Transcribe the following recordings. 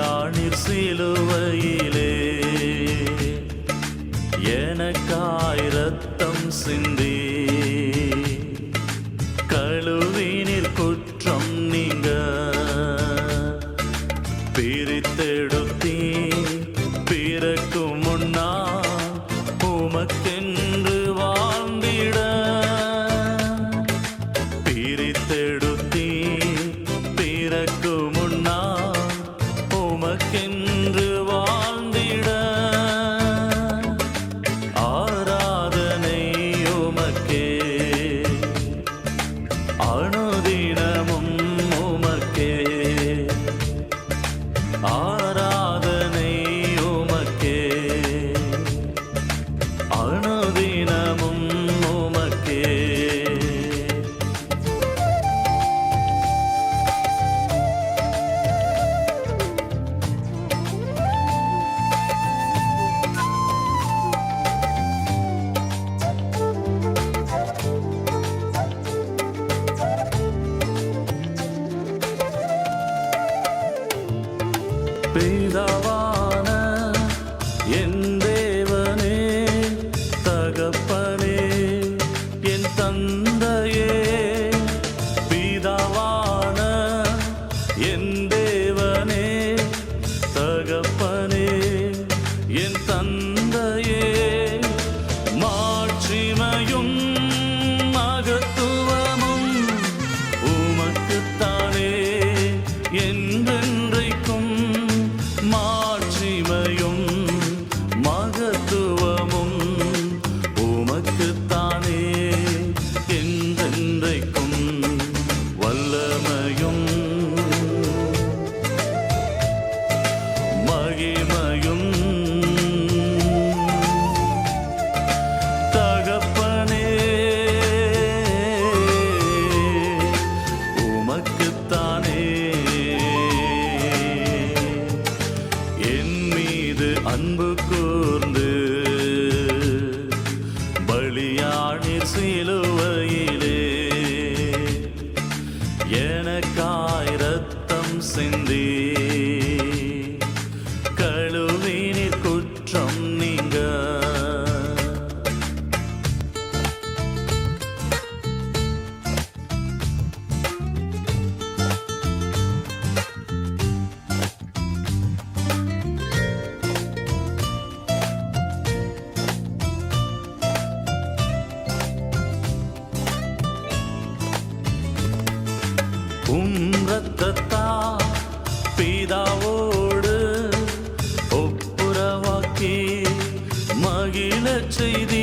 யானிற் சிலுவையிலே. எனக்காய் ரத்தம் சிந்தி. கழுவினில் குற்றம் நீங்க. பிரித்தெடு olvidaba. கூர்ந்து செய்தி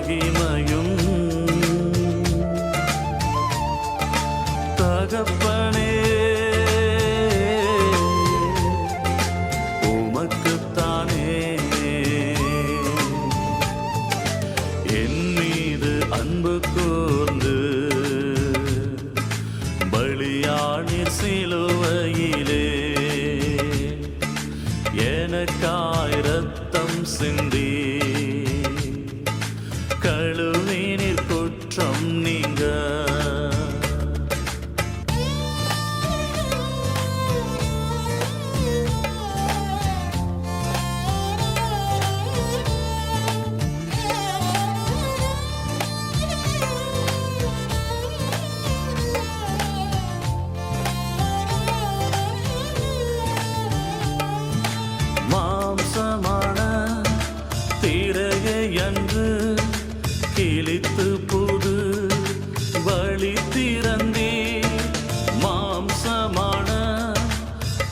மகிமையும். தகப்பனே உமக்குத்தானே. என் மீது அன்பு கூர்ந்து பலியாளிர் சிலுவையிலே எனக்காய் சிந்தி விழித்து புது வழி திறந்தே மாம்சமான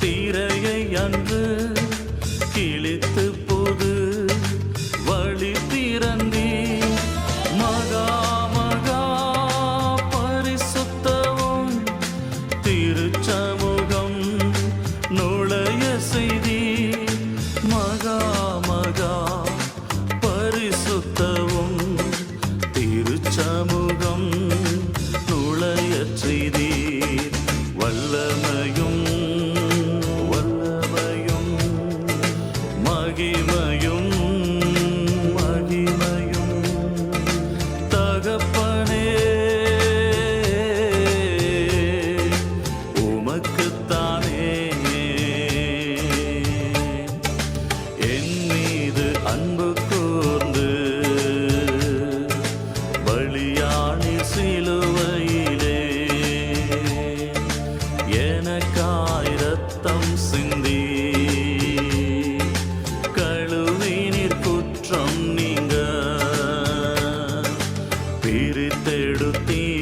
திரையை அன்று பிரித்தெடுத்தீர்